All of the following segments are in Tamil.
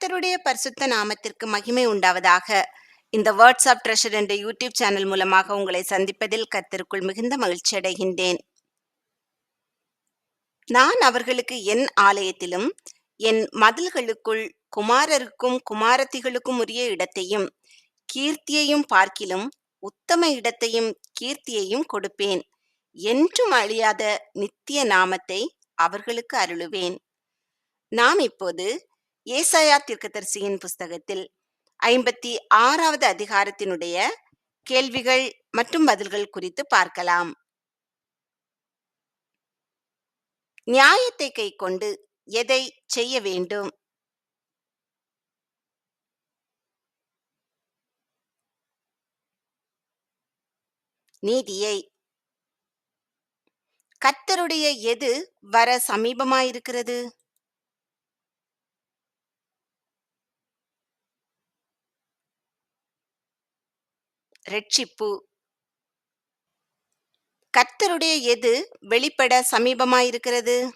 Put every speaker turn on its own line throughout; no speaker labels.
கர்த்தருடைய பரிசுத்த நாமத்திற்கு மகிமை உண்டாவதாக. இந்த வேர்ட்ஸ் ஆஃப் ட்ரெஷர் என்ற யூடியூப் சேனல் மூலமாக உங்களை சந்திப்பதில் கர்த்தருக்குள் மிகுந்த மகிழ்ச்சி அடைகின்றேன். நான் அவர்களுக்கு என் ஆலயத்திலும் என் மதில்களுக்குள் குமாரருக்கும் குமாரத்திகளுக்கும் உரிய இடத்தையும் கீர்த்தியையும் பார்க்கிலும் உத்தம இடத்தையும் கீர்த்தியையும் கொடுப்பேன். என்றும் அழியாத நித்திய நாமத்தை அவர்களுக்கு அருளுவேன். நாம் இப்போது ஏசாயா தீர்க்கதரிசியின் புஸ்தகத்தில் ஐம்பத்தி ஆறாவது அதிகாரத்தினுடைய கேள்விகள் மற்றும் பதில்கள் குறித்து பார்க்கலாம். நியாயத்தை கை கொண்டு எதை செய்ய வேண்டும்? நீதியை. கர்த்தருடைய எது வர சமீபமாயிருக்கிறது? ரட்சிப்பு. கர்த்தருடைய எது வெளிப்பட சமீபமாயிருக்கிறது?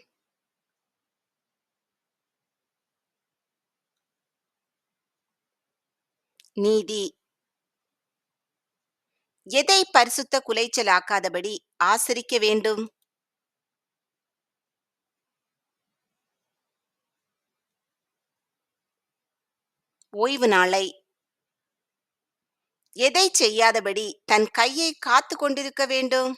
நீதி. எதை பரிசுத்த குலைச்சலாக்காதபடி ஆசரிக்க வேண்டும்? ஓய்வு நாளை எதை செய்யாதபடி தன் கையை காத்து கொண்டிருக்க வேண்டும்?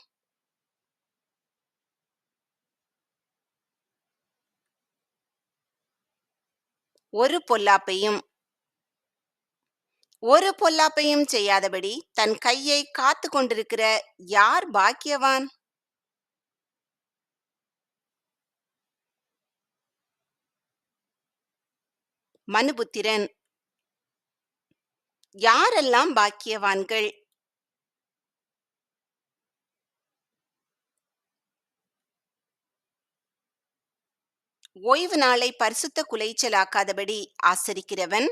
ஒரு பொல்லாப்பையும் ஒரு பொல்லாப்பையும் செய்யாதபடி தன் கையை காத்து கொண்டிருக்கிற யார் பாக்கியவான்? மனுபுத்திரன் யாரெல்லாம் பாக்கியவான்கள்? ஓய்வு நாளை பரிசுத்த குலைச்சலாக்காதபடி ஆசரிக்கிறவன்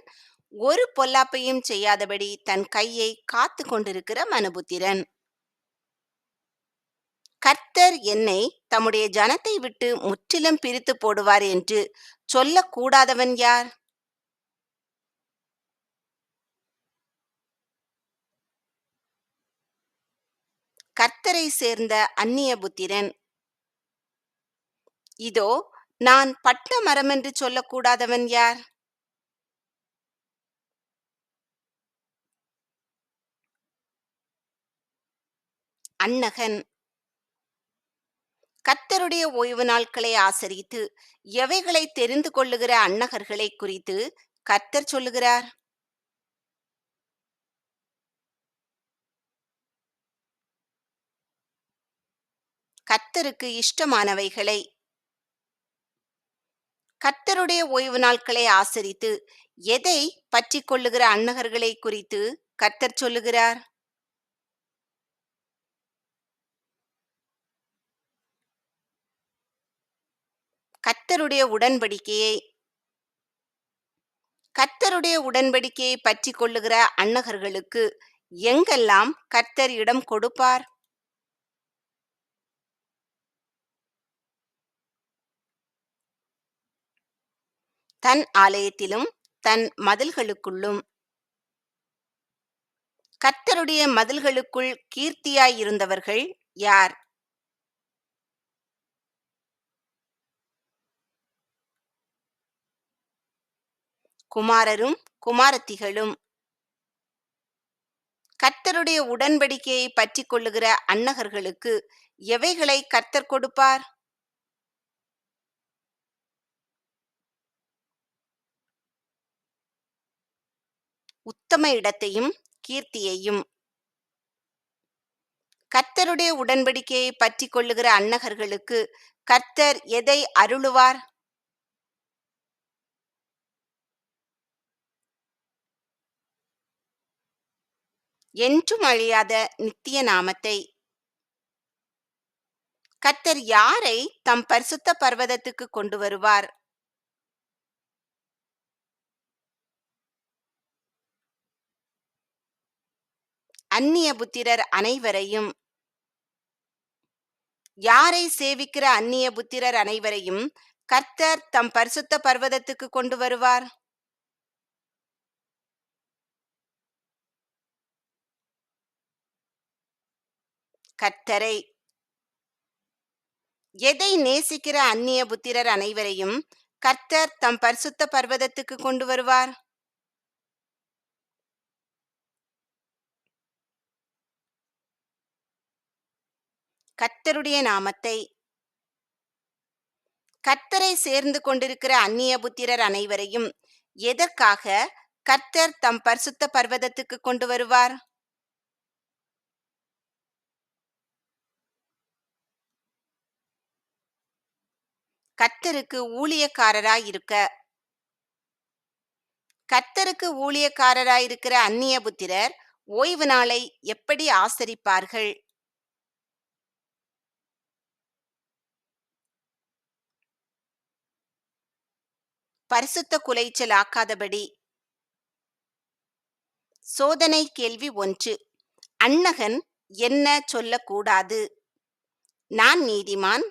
ஒரு பொல்லாப்பையும் செய்யாதபடி தன் கையை காத்து கொண்டிருக்கிற மனுபுத்திரன். கர்த்தர் என்னை தம்முடைய ஜனத்தை விட்டு முற்றிலும் பிரித்து போடுவார் என்று சொல்லக்கூடாதவன் யார்? கர்த்தரை சேர்ந்த அந்நிய புத்திரன். இதோ நான் பட்ட மரம் என்று சொல்லக்கூடாதவன் யார்? அன்னகன் கர்த்தருடைய ஓய்வு நாட்களை ஆசரித்து எவைகளை தெரிந்து கொள்ளுகிற அன்னகர்களை குறித்து கர்த்தர் சொல்லுகிறார்? கர்த்தருக்கு இஷ்டமானவைகளை. கர்த்தருடைய ஓய்வு நாட்களை ஆசரித்து எதை பற்றி கொள்ளுகிற அன்னகர்களை குறித்து கர்த்தர் சொல்லுகிறார்? கர்த்தருடைய உடன்படிக்கையை. கர்த்தருடைய உடன்படிக்கையை பற்றி கொள்ளுகிற அன்னகர்களுக்கு எங்கெல்லாம் கர்த்தர் இடம் கொடுப்பார்? தன் ஆலயத்திலும் தன் மதில்களுக்குள்ளும். கர்த்தருடைய மதில்களுக்குள் கீர்த்தியாயிருந்தவர்கள் யார்? குமாரரும் குமாரத்திகளும். கர்த்தருடைய உடன்படிக்கையை பற்றி கொள்ளுகிற அன்னகர்களுக்கு எவைகளை கர்த்தர் கொடுப்பார்? உத்தம இடத்தையும் கீர்த்தியையும். கர்த்தருடைய உடன்படிக்கையை பற்றி கொள்ளுகிற அன்னகர்களுக்கு கர்த்தர் எதை அருளுவார்? என்றும் அழியாத நித்திய நாமத்தை. கர்த்தர் யாரை தம் பரிசுத்த பர்வதத்துக்கு கொண்டு வருவார்? அந்நிய புத்திரர் அனைவரையும். யாரை சேவிக்கிற அந்நிய புத்திரர் அனைவரையும் கர்த்தர் தம் பரிசுத்த பர்வதத்துக்கு கொண்டு வருவார்? கர்த்தரை எதை நேசிக்கிற அந்நிய புத்திரர் அனைவரையும் கர்த்தர் தம் பரிசுத்த பர்வதத்துக்கு கொண்டு வருவார்? கர்த்தருடைய நாமத்தை. கர்த்தரை சேர்ந்து கொண்டிருக்கிற அந்நிய புத்திரர் அனைவரையும் எதற்காக கர்த்தர் தம் பரிசுத்த பர்வதத்துக்கு கொண்டு வருவார்? கர்த்தருக்கு ஊழியக்காரராய் இருக்க. கர்த்தருக்கு ஊழியக்காரராய் இருக்கிற அந்நிய புத்திரர் ஓய்வு நாளை எப்படி ஆசரிப்பார்கள்? பரிசுத்த குலைச்சல் ஆக்காதபடி. சோதனை கேள்வி ஒன்று. அன்னகன் என்ன சொல்லக்கூடாது? நான் நீதிமான்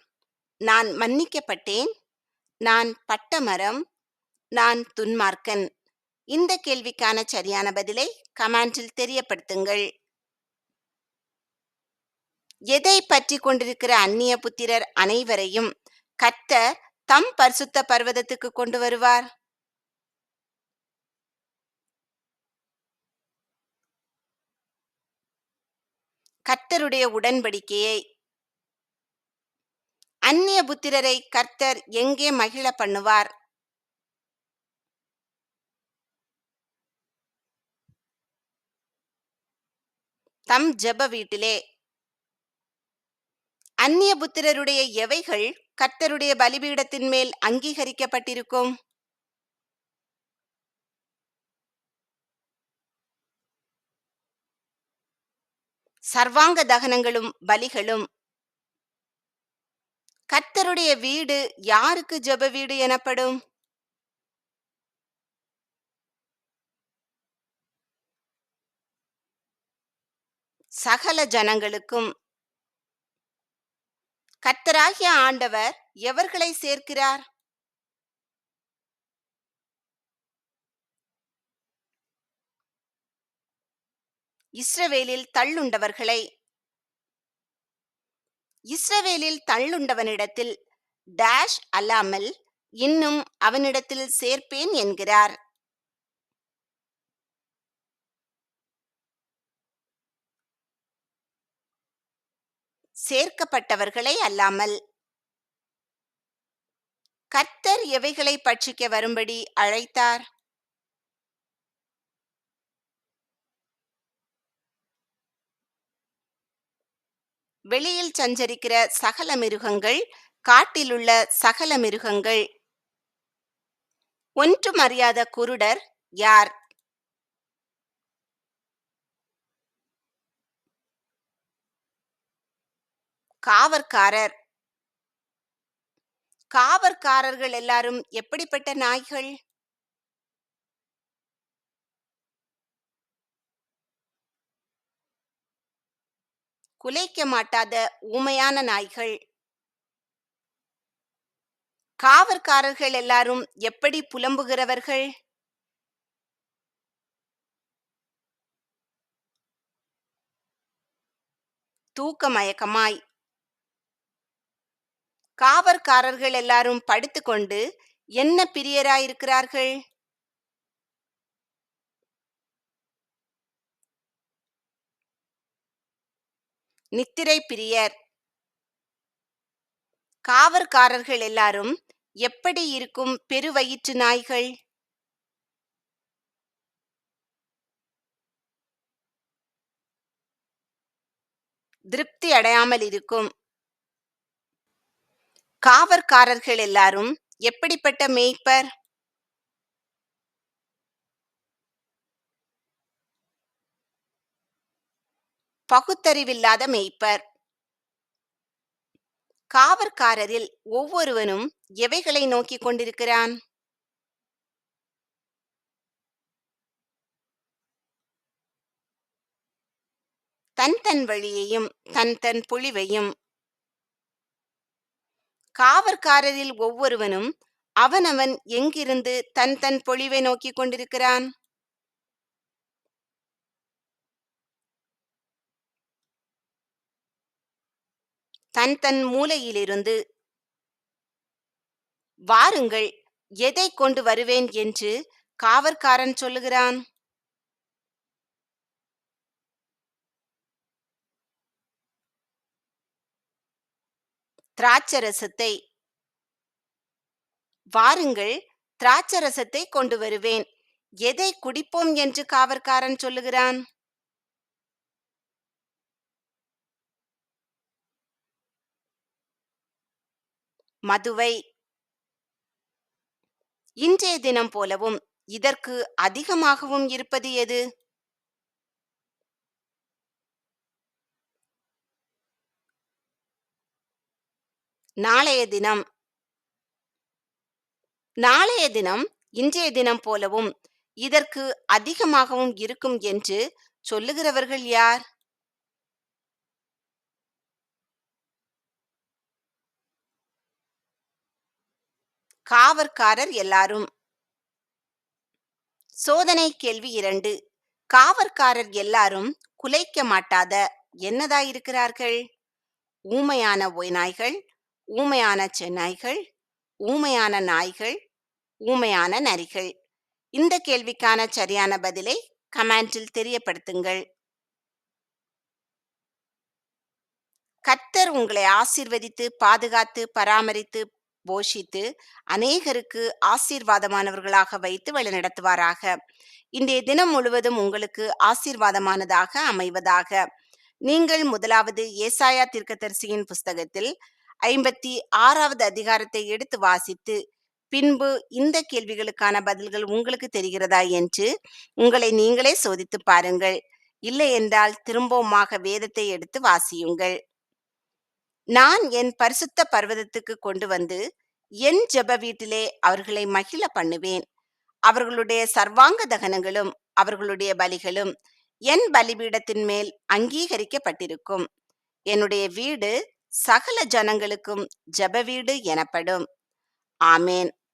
நான் மன்னிக்கப்பட்டேன் நான் பட்டமரம் நான் துன்மார்க்கன். இந்த கேள்விக்கான சரியான பதிலை கமெண்டில் தெரியப்படுத்துங்கள். எதை பற்றி கொண்டிருக்கிற அந்நிய புத்திரர் அனைவரையும் கர்த்தர் தம் பரிசுத்த பர்வதத்துக்கு கொண்டு வருவார். கர்த்தருடைய உடன்படிக்கையை அந்நிய புத்திரரை கர்த்தர் எங்கே மகிழ பண்ணுவார்? தம் ஜெப வீட்டிலே. அந்நிய புத்திரருடைய எவைகள் கர்த்தருடைய பலிபீடத்தின் மேல் அங்கீகரிக்கப்பட்டிருக்கும். சர்வாங்க தகனங்களும் பலிகளும். கர்த்தருடைய வீடு யாருக்கு ஜெப வீடு எனப்படும்? சகல ஜனங்களுக்கும் கர்த்தராகிய ஆண்டவர் எவர்களை சேர்க்கிறார்? இஸ்ரவேலில் தள்ளுண்டவர்களை. இஸ்ரவேலில் தள்ளுண்டவனிடத்தில் டேஷ் அல்லாமல் இன்னும் அவனிடத்தில் சேர்ப்பேன் என்கிறார். சேர்க்கப்பட்டவர்களை அல்லாமல். கர்த்தர் எவைகளை பட்சிக்க வரும்படி அழைத்தார்? வெளியில் சஞ்சரிக்கிற சகல மிருகங்கள் காட்டிலுள்ள சகல மிருகங்கள். ஒன்றும் அறியாத குருடர் யார்? காவற்காரர். காவற்காரர்கள் எல்லாரும் எப்படிப்பட்ட நாய்கள்? குலைக்க மாட்டாத ஊமையான நாய்கள். காவற்காரர்கள் எல்லாரும் எப்படி புலம்புகிறவர்கள்? தூக்க மயக்கமாய் காவற்காரர்கள் எல்லாரும் படுத்துக்கொண்டு என்ன பிரியராயிருக்கிறார்கள்? நித்திரை பிரியர். காவற்காரர்கள் எல்லாரும் எப்படி இருக்கும் பெருவயிற்று நாய்கள்? திருப்தி அடையாமல் இருக்கும். காவற்காரர்கள் எல்லாரும் எப்படிப்பட்ட மேய்ப்பர்? பகுத்தறிவில்லாத மேய்ப்பர். காவற்காரரில் ஒவ்வொருவனும் எவைகளை நோக்கி கொண்டிருக்கிறான்? தன் தன் வழியையும் தன் தன் பொழிவையும் காவற்காரரில் ஒவ்வொருவனும் அவனவன் எங்கிருந்து தன் தன் பொழிவை நோக்கிக் கொண்டிருக்கிறான்? தன் தன் மூலையிலிருந்து வாருங்கள் எதை கொண்டு வருவேன் என்று காவற்காரன் சொல்லுகிறான். திராட்சரசத்தை வாருங்கள் திராட்சரசத்தை கொண்டு வருவேன். எதை குடிப்போம் என்று காவற்காரன் சொல்லுகிறான்? மதுவை. இன்றைய தினம் போலவும் இதற்கு அதிகமாகவும் இருப்பது எது? நாளைய தினம். நாளைய தினம் இன்றைய தினம் போலவும் இதற்கு அதிகமாகவும் இருக்கும் என்று சொல்லுகிறவர்கள் யார்? காவற்காரர் எல்லாரும். சோதனை கேள்வி இரண்டு. காவற்காரர் எல்லாரும் குலைக்க மாட்டாத என்னதாயிருக்கிறார்கள்? ஊமையான ஒய்நாய்கள் ஊமையான செந்நாய்கள் ஊமையான நாய்கள் ஊமையான நரிகள். இந்த கேள்விக்கான சரியான பதிலை கமெண்டில் தெரியப்படுத்துங்கள். கர்த்தர் உங்களை ஆசீர்வதித்து பாதுகாத்து பராமரித்து போஷித்து அநேகருக்கு ஆசீர்வாதமானவர்களாக வைத்து வழிநடத்துவாராக. இன்றைய தினம் முழுவதும் உங்களுக்கு ஆசீர்வாதமானதாக அமைவதாக. நீங்கள் முதலாவது ஏசாயா தீர்க்கதரிசியின் புஸ்தகத்தில் ஐம்பத்தி ஆறாவது அதிகாரத்தை எடுத்து வாசித்து பின்பு இந்த கேள்விகளுக்கான பதில்கள் உங்களுக்கு தெரிகிறதா என்று உங்களை நீங்களே சோதித்து பாருங்கள். இல்லை என்றால் திரும்பவுமாக வேதத்தை எடுத்து வாசியுங்கள். நான் என் பரிசுத்த பர்வதத்துக்கு கொண்டு வந்து என் ஜெப வீட்டிலே அவர்களை மகிழ பண்ணுவேன். அவர்களுடைய சர்வாங்க தகனங்களும் அவர்களுடைய பலிகளும் என் பலிபீடத்தின் மேல் அங்கீகரிக்கப்பட்டிருக்கும். என்னுடைய வீடு சகல ஜனங்களுக்கும் ஜெப வீடு எனப்படும். ஆமேன்.